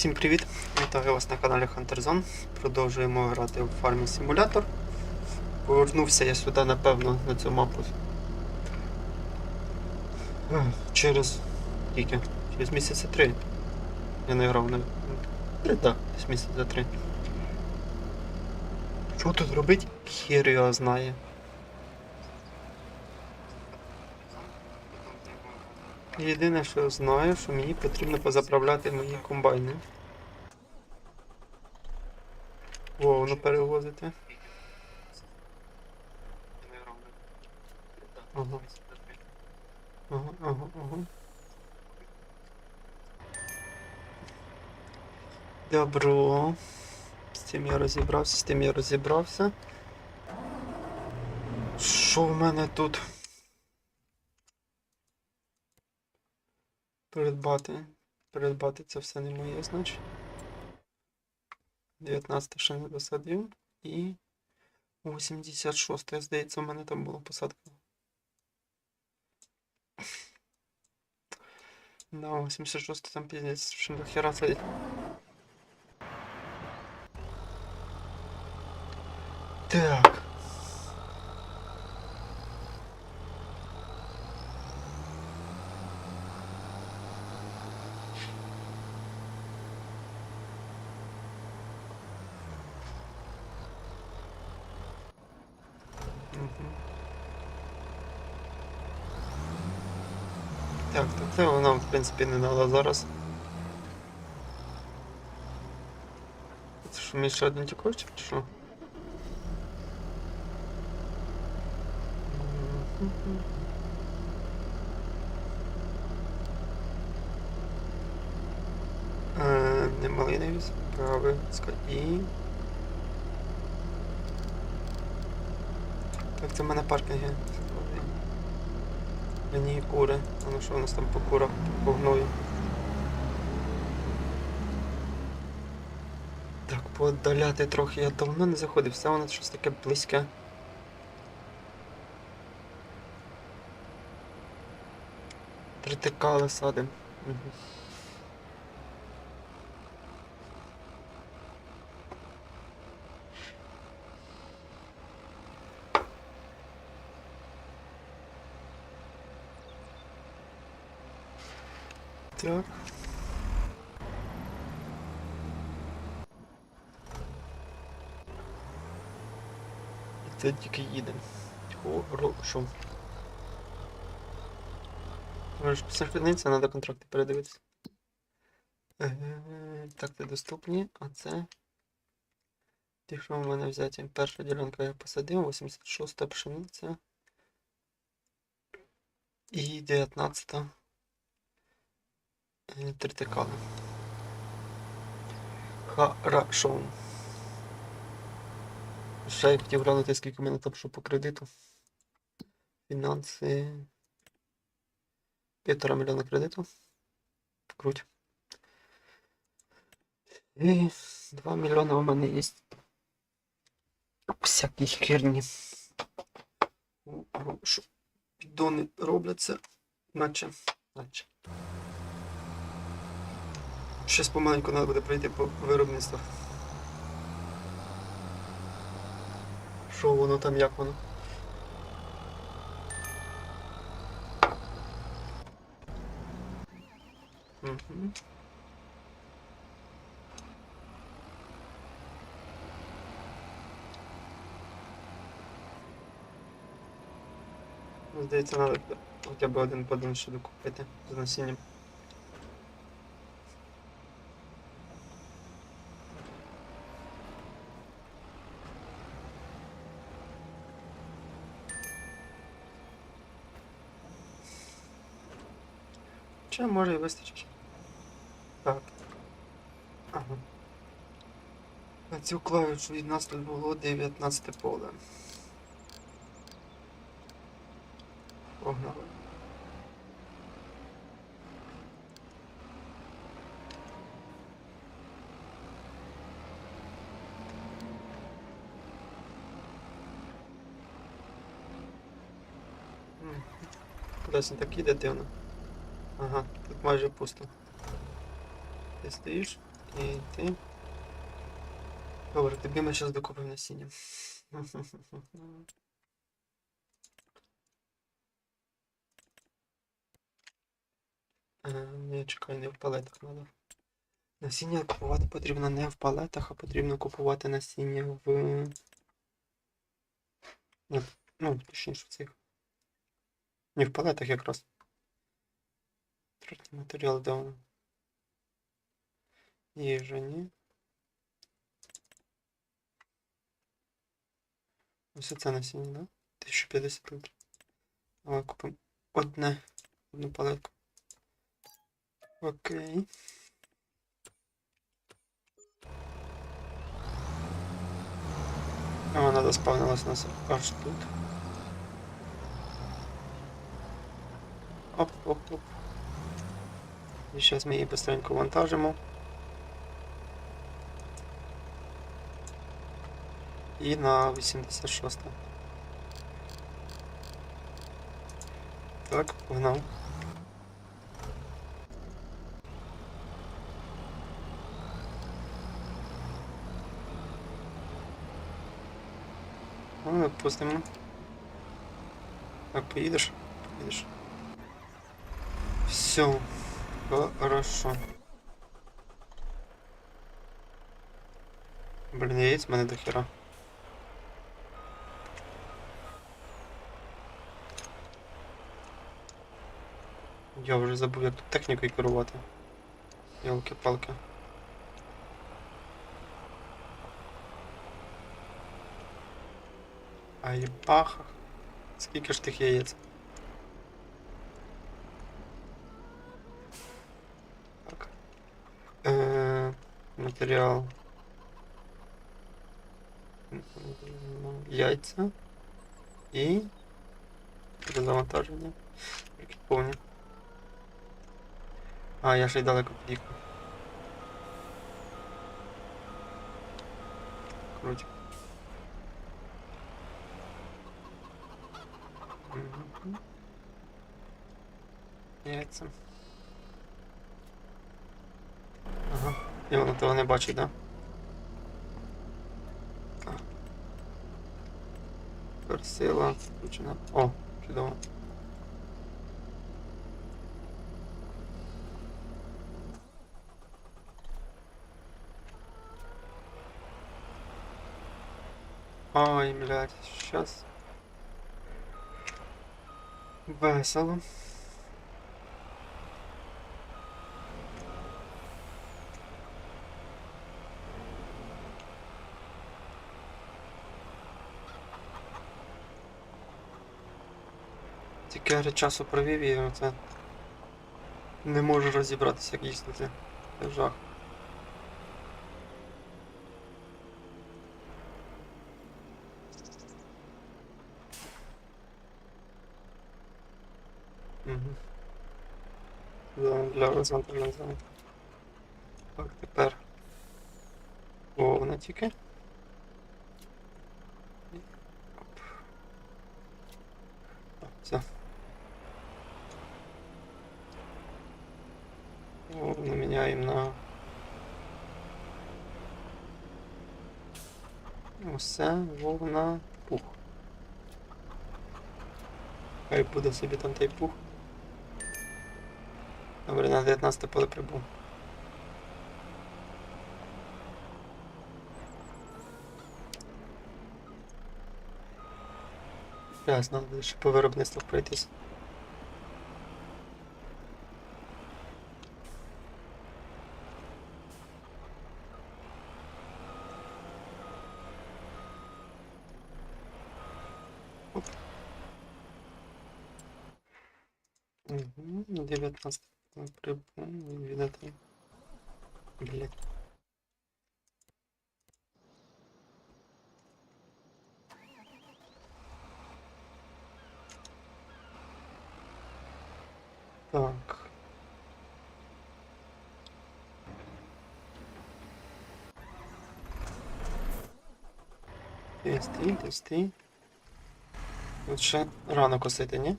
Всім привіт! Вітаю вас на каналі Hunter Zone. Продовжуємо грати в Farming Simulator. Повернувся я сюди, напевно, на цю мапу. Через тільки. Через місяці три. Я не грав на. Так, десь місяця три. Що тут робить? Хір його знає. Єдине, що знаю, що мені потрібно позаправляти мої комбайни. Вовну перевозити. Ага. Ага, ага, ага. Добро. З цим я розібрався, з тим я розібрався. Що в мене тут? Передбати. Передбати це все не моє, значить. 19 ще не досадив. І 86, здається, у мене там була посадка. Да, 86 там пиздец, що до хера садить. Так. Так, то це нам, в принципі, не треба зараз. Це що, мій ще один тікочок, чи що? Е, Не малинові справи. ска- І... Так, це в мене паркінги. Мені кури. А ну що у нас там по курах по гною? Так, подаляти трохи я давно не заходив, все воно щось таке близьке. Тритикали садим. Угу. Так. І Це тільки їде. Хорошо. Може присоединитися, треба контракти передивитися. Так, це доступні, а це. Ті, що в мене взяті. Перша ділянка я посадив, 86-та пшениця. І 19 е, тритикали. Хорошо. Ще я хотів глянути, скільки в мене там що по кредиту. Фінанси. Півтора мільйона кредиту. Круть. І 2 мільйона у мене є. Всякі херні. Що піддони робляться, наче. наче. Щось помаленьку треба буде пройти по виробництву. Що воно там, як воно? Угу. Здається, треба хоча б один подон ще докупити з насінням. Чи може і вистачить? Так. Ага. На цю клавішу від нас тут було 19 поле. Погнали. Кудись він так іде дивно. Ага, тут майже пусто. Ти стоїш І ти. Добре, тобі ми зараз докупимо насіння. Е, Ні, чекай, не в палетах треба. Насіння купувати потрібно не в палетах, а потрібно купувати насіння в. Ну, точніше в цих. Не в палетах якраз. Третій матеріал де воно? Їжа, ні. Ось це насіння, да? 1050 літрів. Давай купимо одне, одну палетку. Окей. А вона заспавнилась нас аж тут. Оп, оп, оп. І зараз ми її быстренько вантажимо. І на 86. Так, погнав. Ну, відпустимо. Так, поїдеш? Поїдеш. Все. Хорошо. Блін, яєць в мене до хера. Я вже забув, як тут технікою керувати. Йолки-палки. А єбаха. Скільки ж тих яєць? Е, матеріал. Яйця. І. Перезавантаження. Які повні. А, я ще й далеко під'їхав. Круть. Мгм. Яйця. І воно того не бачить, да? Так. Персила включена. О, чудово. Ой, блядь, сейчас. Весело. Тільки часу провів і оце не можу розібратися, як їздити. Це жах. Угу. Для, для розвантаження зони. Так, тепер. О, вона тільки. І Оп. О, все. Вовну міняємо на. Усе, вовна пух. Хай буде собі там той пух. Добре, на 19 поле прибув. Ясно, треба буде ще по виробництву пройтись. Оп. Угу, 19 віддати. Блять. Так. Ти стій, ти стій. Тут рано косити, ні?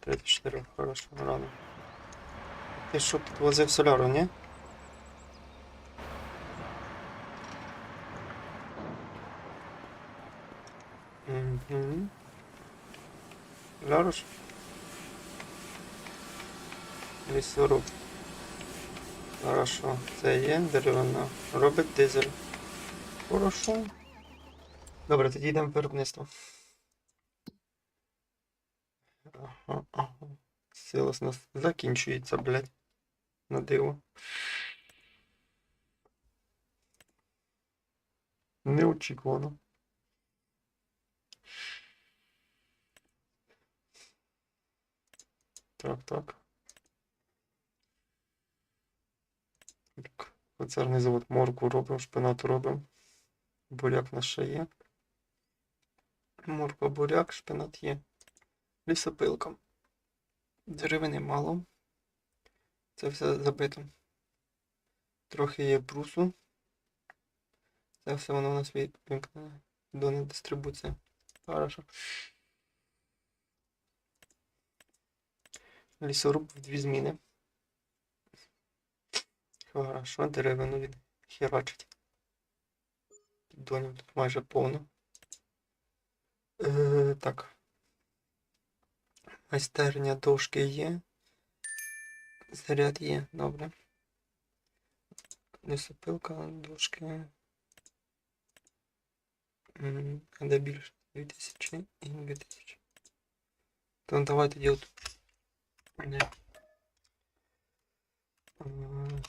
34, хорошо, рано. Ти що підвозив соляру, ні? Угу. Соляруш? Лісоруб. Хорошо, це є деревина. Робить дизель. Хорошо. Добре, тоді йдемо в виробництво. Ага, ага. Силос у нас закінчується, блядь. На диво. Неочікувано. Так, так. Концерний завод морку робимо, шпинату робимо. Буряк в нас ще є. Морква, буряк, шпинат є. Лісопилка. Деревини мало. Це все забито. Трохи є брусу. Це все воно у нас вимкнене. До дистрибуція. Хорошо. Лісоруб в дві зміни. Хорошо, деревину він херачить. Піддонів тут майже повно. Е, так. Майстерня дошки є. Заряд є, добре. Лісопилка, дошки. М, А де більше? 2000 і 2000. То давай тоді от. Не.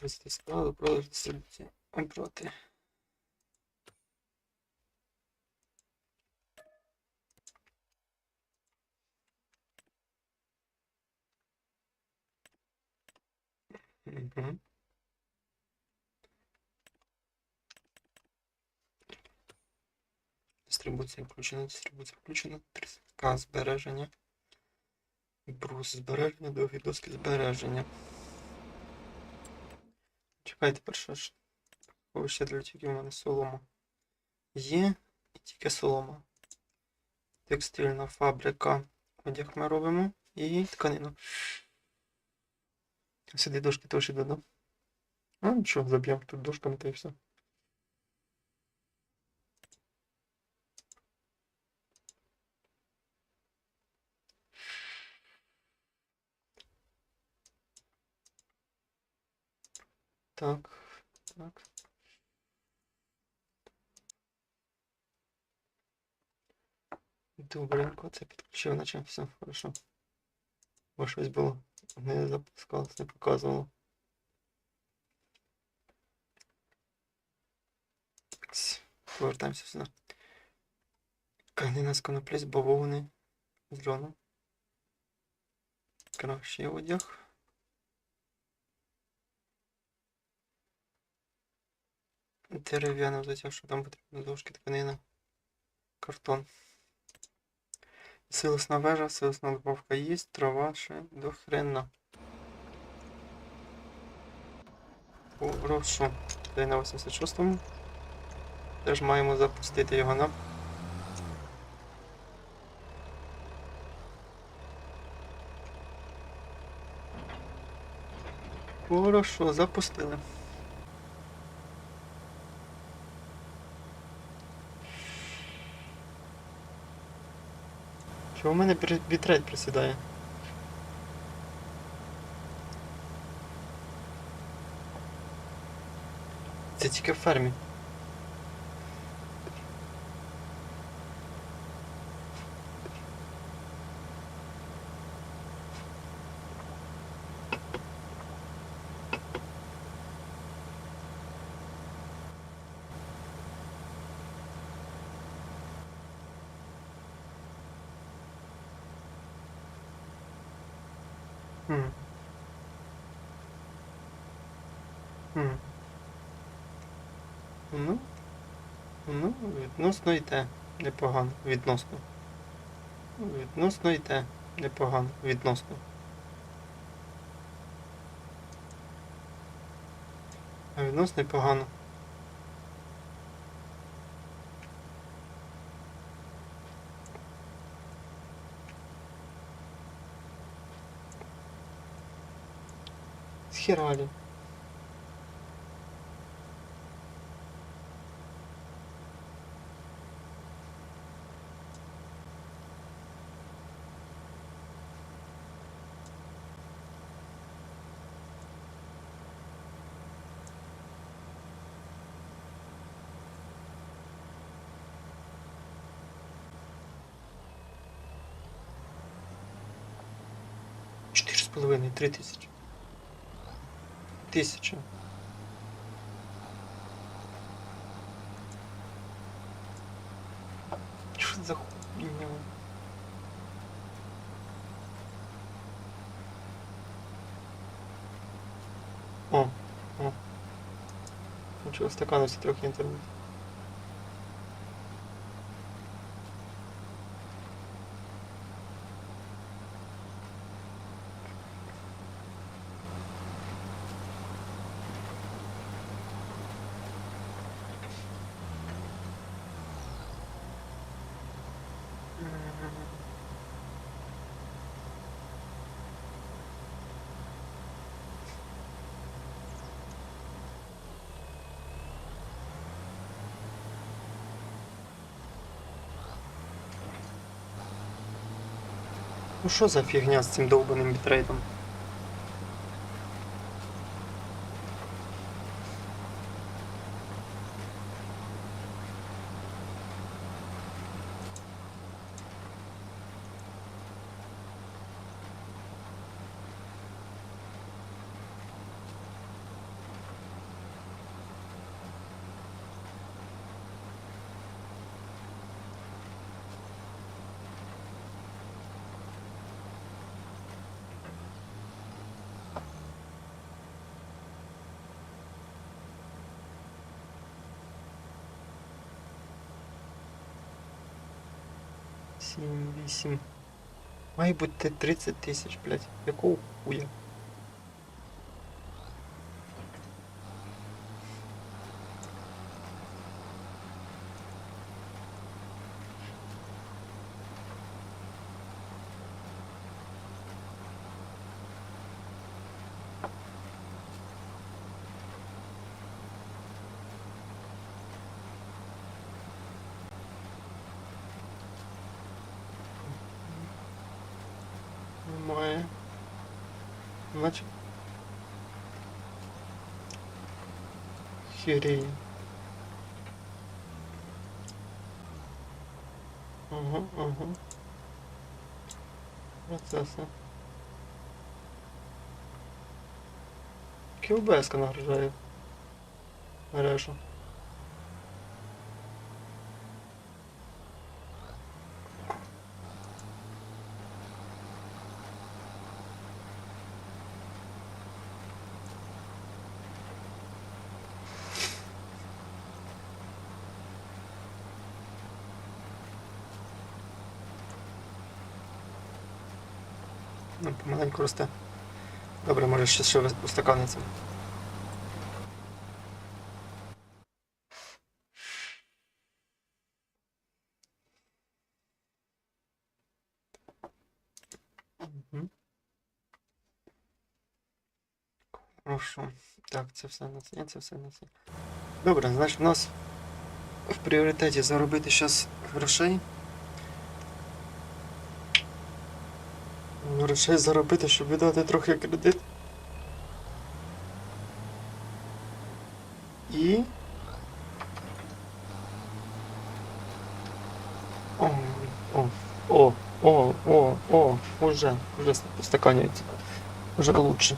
Вести складу, продаж дистрибуція. Обрати. Угу. Дистрибуція включена, дистрибуція включена. 30к збереження. Брус збереження, довгі доски збереження. Чекайте, перше ж. Ще для тільки в мене солома. Є і тільки солома. Текстильна фабрика. Одяг ми робимо. І тканину. Сюди дошки теж додам. А, нічого, заб'ємо тут дошками та і все. Так, так. Добренько, це підключив, наче все, хорошо. Бо щось було. Не запускалось, не показувало. Повертаємося сюди. Канина з коноплі з з льону. Кращий одяг. Дерев'яна взуття, що там потрібно дошки, тканина, картон. Силосна вежа, силосна добавка є, трава ще до хрена. Хорошо. Дай на 86-му. Теж маємо запустити його на. Хорошо, запустили. Чого в мене бітрейт присідає? Це тільки в фермі. Хм. Ну, ну, відносно йде непогано. Відносно. Відносно йде непогано. Відносно. Відносно непогано. вхерали. Четыре с половиной, три тысячи. Тисяча. Що за хуйня? О, о. Нічого, стаканився трохи інтернет. Ну що за фігня з цим довбаним бітрейтом? Сім, вісім. Має бути 30 тисяч, блядь. Якого хуя? Немає. Значить. Хірі. Ага, ага. Процеси. КЛБС нагружає. Мережу. Ну, помаленьку росте. Добре, може ще ще устаканиться. Хорошо. Так, це все на це, це все на це. Добре, значить у нас в пріоритеті заробити зараз грошей. Грошей заробити, щоб віддати трохи кредит. І. О, о, о, о, о, о, уже, уже стаканюється. Уже лучше.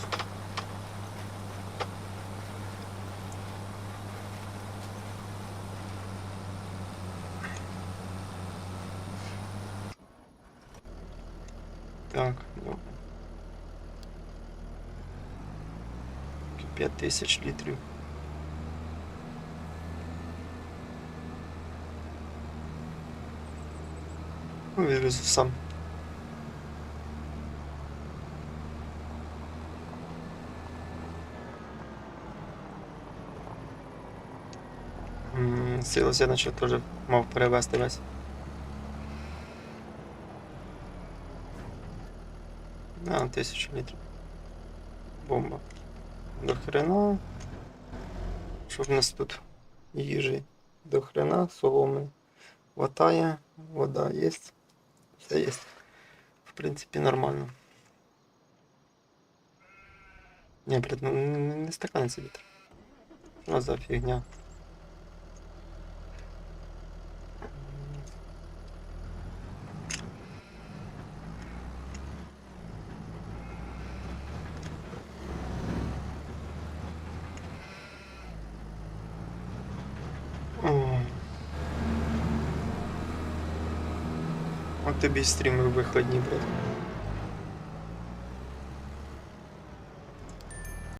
тисяч літрів. Ну, вивезу сам. М, Силос я наче теж мав перевезти весь. На тисячу літрів. Бомба. До хрена. Що в нас тут? Їжі. До хрена, соломи. Хватає, вода є. Все є. В принципі, нормально. Не, блядь, ну не, не стаканиться вітер. Що за фігня? Тобі стріми виходні, брат.